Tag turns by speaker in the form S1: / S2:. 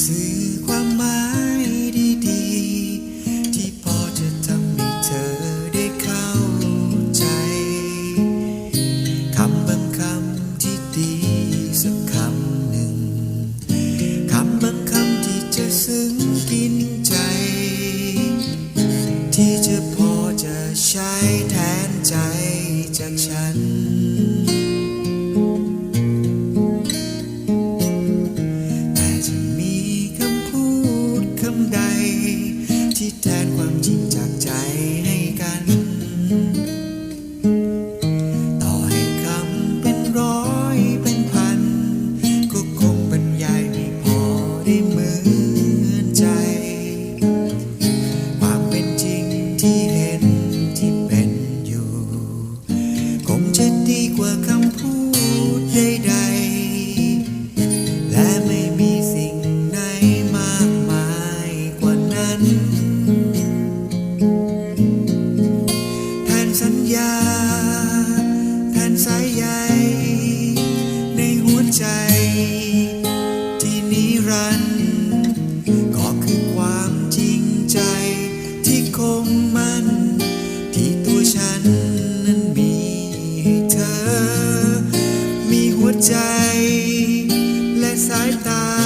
S1: สื่อความหมายดีๆ ที่พอจะทำให้เธอได้เข้าใจ คำบางคำที่ดีสักคำหนึ่ง คำบางคำที่จะซึ้งกินใจ ที่จะพอจะใช้แทนใจจากฉัน ที่แทนความจริงจากใจให้กัน ต่อให้คำเป็นร้อยเป็นพัน ก็คงบรรยายไม่พอได้เหมือนใจ ความเป็นจริงที่เห็นที่เป็นอยู่ คงจะดีกว่าคำพูดใดๆและไม่มีสิ่งไหนมากมายกว่านั้น สัญญา แทนสายใยในหัวใจ ที่นิรันดร์ก็คือความจริงใจ ที่คงมั่นที่ตัวฉันนั้นมีให้เธอ มีหัวใจและสายตา